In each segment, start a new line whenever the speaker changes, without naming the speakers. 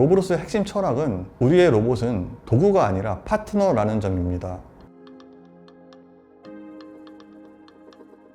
로브로스의 핵심 철학은 우리의 로봇은 도구가 아니라 파트너라는 점입니다.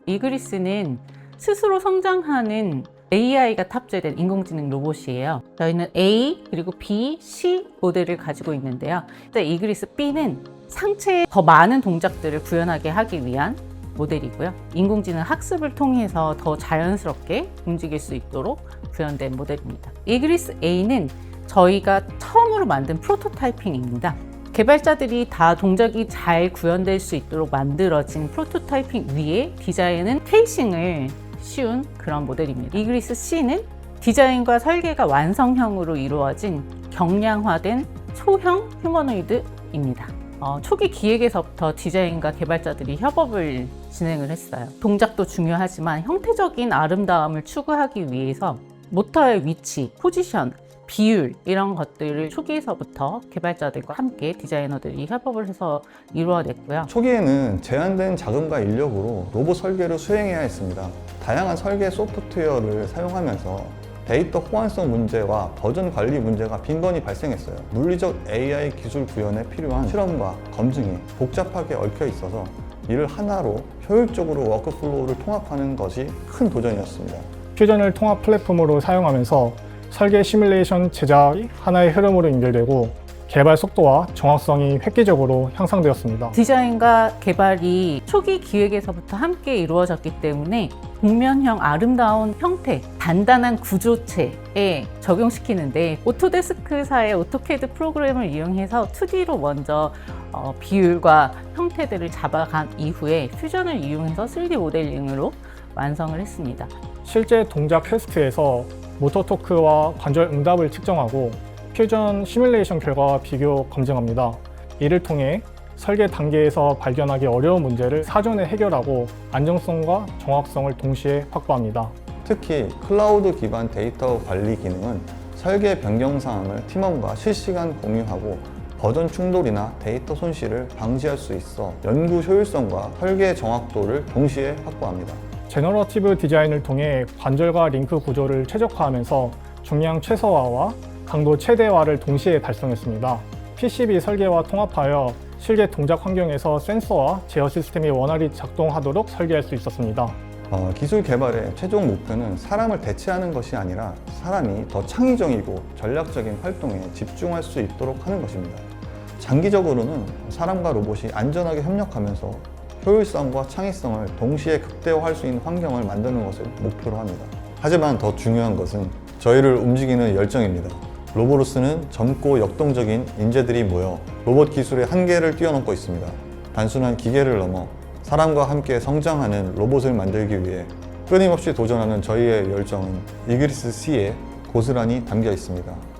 이그리스는 스스로 성장하는 AI가 탑재된 인공지능 로봇이에요. 저희는 A 그리고 B, C 모델을 가지고 있는데요. 일단 이그리스 B는 상체에 더 많은 동작들을 구현하게 하기 위한 모델이고요. 인공지능 학습을 통해서 더 자연스럽게 움직일 수 있도록 구현된 모델입니다. 이그리스 A는 저희가 처음으로 만든 프로토타이핑입니다. 개발자들이 다 동작이 잘 구현될 수 있도록 만들어진 프로토타이핑 위에 디자인은 케이싱을 씌운 그런 모델입니다. 이그리스 C는 디자인과 설계가 완성형으로 이루어진 경량화된 소형 휴머노이드입니다. 어, 초기 기획에서부터 디자인과 개발자들이 협업을 진행을 했어요. 동작도 중요하지만 형태적인 아름다움을 추구하기 위해서 모터의 위치, 포지션, 비율 이런 것들을 초기에서부터 개발자들과 함께 디자이너들이 협업을 해서 이루어냈고요.
초기에는 제한된 자금과 인력으로 로봇 설계를 수행해야 했습니다. 다양한 설계 소프트웨어를 사용하면서 데이터 호환성 문제와 버전 관리 문제가 빈번히 발생했어요. 물리적 AI 기술 구현에 필요한 실험과 검증이 복잡하게 얽혀 있어서 이를 하나로 효율적으로 워크플로우를 통합하는 것이 큰 도전이었습니다.
퓨전을 통합 플랫폼으로 사용하면서 설계 시뮬레이션 제작이 하나의 흐름으로 연결되고 개발 속도와 정확성이 획기적으로 향상되었습니다.
디자인과 개발이 초기 기획에서부터 함께 이루어졌기 때문에 복면형 아름다운 형태, 단단한 구조체에 적용시키는데 오토데스크사의 오토캐드 프로그램을 이용해서 2D로 먼저 어, 비율과 형태들을 잡아간 이후에 퓨전을 이용해서 3D 모델링으로 완성을 했습니다.
실제 동작 퀘스트에서 모터 토크와 관절 응답을 측정하고 퓨전 시뮬레이션 결과와 비교 검증합니다. 이를 통해 설계 단계에서 발견하기 어려운 문제를 사전에 해결하고 안정성과 정확성을 동시에 확보합니다.
특히 클라우드 기반 데이터 관리 기능은 설계 변경 사항을 팀원과 실시간 공유하고 버전 충돌이나 데이터 손실을 방지할 수 있어 연구 효율성과 설계 정확도를 동시에 확보합니다.
제너러티브 디자인을 통해 관절과 링크 구조를 최적화하면서 중량 최소화와 강도 최대화를 동시에 달성했습니다. PCB 설계와 통합하여 실제 동작 환경에서 센서와 제어 시스템이 원활히 작동하도록 설계할 수 있었습니다.
어, 기술 개발의 최종 목표는 사람을 대체하는 것이 아니라 사람이 더 창의적이고 전략적인 활동에 집중할 수 있도록 하는 것입니다. 장기적으로는 사람과 로봇이 안전하게 협력하면서 효율성과 창의성을 동시에 극대화할 수 있는 환경을 만드는 것을 목표로 합니다. 하지만 더 중요한 것은 저희를 움직이는 열정입니다. 로보로스는 젊고 역동적인 인재들이 모여 로봇 기술의 한계를 뛰어넘고 있습니다. 단순한 기계를 넘어 사람과 함께 성장하는 로봇을 만들기 위해 끊임없이 도전하는 저희의 열정은 이그리스 C에 고스란히 담겨 있습니다.